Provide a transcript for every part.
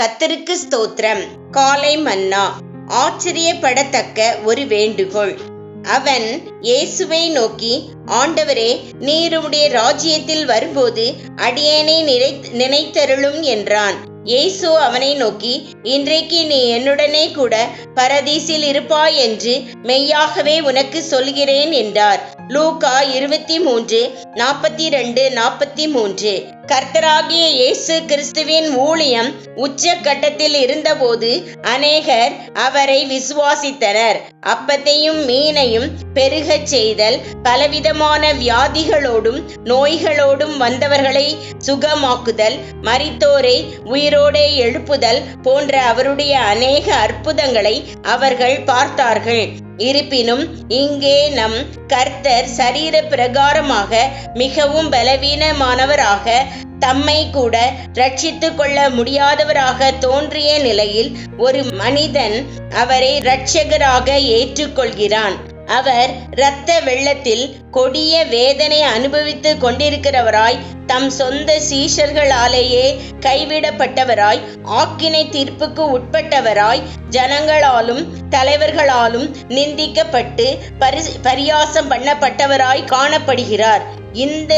கத்தருக்கு ஸ்தோத்திரம். காலை மன்னா. ஆச்சரியப்படத்தக்க ஒரு வேண்டுகோள். அவன் இயேசுவை நோக்கி ஆண்டவரே நீருடைய ராஜ்யத்தில் வரும்போது அடியேனை நினை நினைத்தருளும் என்றான். இயேசு அவனை நோக்கி இன்றைக்கு நீ என்னுடனே கூட பரதீசில் இருப்பாய் என்று மெய்யாகவே உனக்கு சொல்கிறேன் என்றார். லூகா இருபத்தி மூன்று நாற்பத்தி ரெண்டு நாற்பத்தி மூன்று. கர்த்தராகிய இயேசு கிறிஸ்துவின் ஊழியம் உச்ச கட்டத்தில் இருந்தபோது அநேகர் அவரை விசுவாசித்தனர். அப்பத்தையும் மீனையும் பெருகச் செய்தல் பலவிதமான வியாதிகளோடும் நோய்களோடும் வந்தவர்களை சுகமாக்குதல் மரித்தோரை உயிரோடே எழுப்புதல் போன்ற அவருடைய அநேக அற்புதங்களை அவர்கள் பார்த்தார்கள். இருப்பினும் இங்கே நம் கர்த்தர் சரீர பிரகாரமாக மிகவும் பலவீனமானவராக தம்மை கூட ரட்சித்து கொள்ள முடியாதவராக தோன்றிய நிலையில் ஒரு மனிதன் அவரை இரட்சகராக ஏற்றுக்கொள்கிறான். அவர் இரத்த வெள்ளத்தில் கொடிய வேதனை அனுபவித்து கொண்டிருக்கிறவராய் தம் சொந்த சீஷர்களாலேயே கைவிடப்பட்டவராய் ஆக்கினை தீர்ப்புக்கு உட்பட்டவராய் ஜனங்களாலும் தலைவர்களாலும் நிந்திக்கப்பட்டு பரிசு பரியாசம் பண்ணப்பட்டவராய் காணப்படுகிறார். இந்த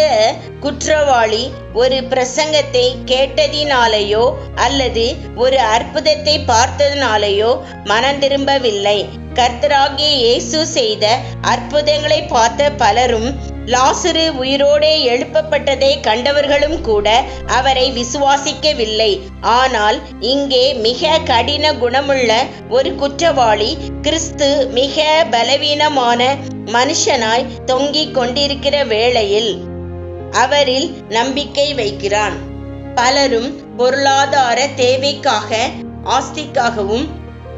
குற்றவாளி ஒரு பிரசங்கத்தை கேட்டதினாலேயோ அல்லது ஒரு அற்புதத்தை பார்த்ததினாலேயோ மனம் திரும்பவில்லை. கர்த்தராகிய இயேசு செய்த அற்புதங்களை பார்த்த பலரும் லாசுரு உயிரோடே எழுப்பப்பட்டதை கண்டவர்களும் கூட அவரை விசுவாசிக்கவில்லை. ஆனால் இங்கே மிக கடின குணமுள்ள ஒரு குற்றவாளி கிறிஸ்து மிக பலவீனமான மனுஷனாய் தொங்கிக் கொண்டிருக்கிற வேளையில் அவரில் நம்பிக்கை வைக்கிறான். பலரும் பொருளாதார தேவைக்காக ஆஸ்திக்காகவும்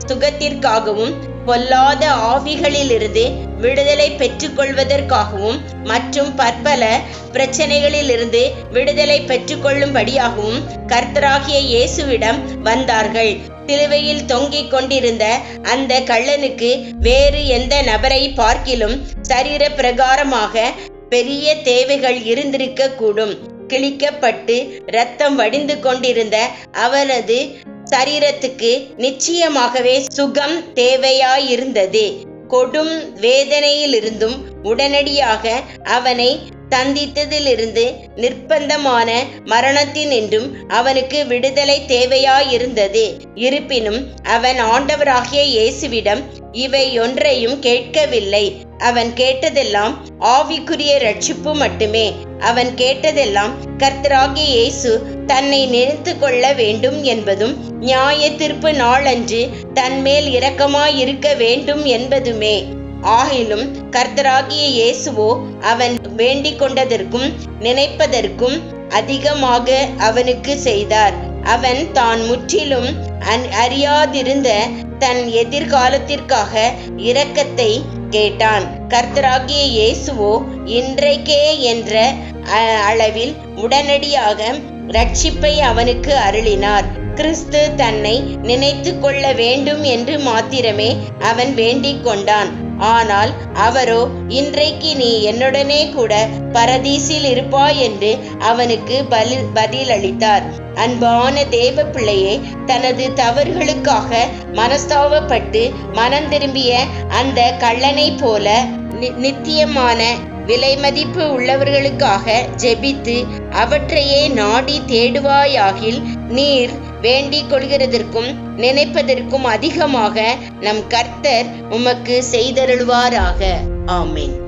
சுகத்திற்காகவும் பொல்லாத ஆவிகளிலிருந்து விடுதலை பெற்றுக்கொள்வதற்காகவும் மற்றும் பற்பல பிரச்சனைகளிலிருந்து விடுதலை பெற்றுக்கொள்ளும்படியாகவும் கர்த்தராகிய இயேசுவிடம் வந்தார்கள். சிலுவையில் தொங்கிக் கொண்டிருந்த அந்த கள்ளனுக்கு வேறு எந்த நபரை பார்க்கிலும் சரீர பிரகாரமாக பெரிய தேவைகள் இருந்திருக்க கூடும் கிழிக்கப்பட்டு ரத்தம் வடிந்து கொண்டிருந்த அவனது சரீரத்துக்கு நிச்சயமாகவே சுகம் தேவையாயிருந்தது. கொடும் வேதனையிலிருந்தும் உடனடியாக அவனை தந்தித்ததிலிருந்து நிர்பந்தமான மரணத்தினின்றும் அவனுக்கு விடுதலை தேவையாயிருந்தது. இருப்பினும் அவன் ஆண்டவராகிய இயேசுவிடம் இவை ஒன்றையும் கேட்கவில்லை. அவன் கேட்டதெல்லாம் ஆவிக்குரிய ரட்சிப்பு மட்டுமே. அவன் கேட்டதெல்லாம் கர்த்தராகிய இயேசு தன்னை நினைத்து கொள்ள வேண்டும் என்பதும் நியாய தீர்ப்பு நாளன்று தன்மேல் இரக்கமாயிருக்க வேண்டும் என்பதுமே. ஆகிலும் கர்த்தராகிய இயேசுவோ அவன் வேண்டிக் கொண்டதற்கும் நினைப்பதற்கும் அதிகமாக அவனுக்கு செய்தார். அவன் தான் முற்றிலும் அறியாதிருந்த தன் எதிர்காலத்திற்காக இரக்கத்தை கேட்டான். கர்த்தராகிய இயேசுவோ இன்றைக்கே என்ற அளவில் உடனடியாக ரட்சிப்பை அவனுக்கு அருளினார். கிறிஸ்து தன்னை நினைத்து கொள்ள வேண்டும் என்று மாத்திரமே அவன் வேண்டிக் கொண்டான் ஆனால் அவரோ இன்றைக்கு நீ என்னுடனே கூட பரதீசில் இருப்பாய் என்று அவனுக்கு பலி பதிலளித்தார். அன்பான தேவ பிள்ளையே தனது தவறுகளுக்காக மனஸ்தாவப்பட்டு மனம் திரும்பிய அந்த கள்ளனை போல நித்தியமான விலை மதிப்பு உள்ளவர்களுக்காக ஜெபித்து அவற்றையே நாடி தேடுவாயாகில் நீர் வேண்டிக் கொள்கிறதற்கும் நினைப்பதற்கும் அதிகமாக நம் கர்த்தர் உமக்கு செய்தருள்வாராக. ஆமேன்.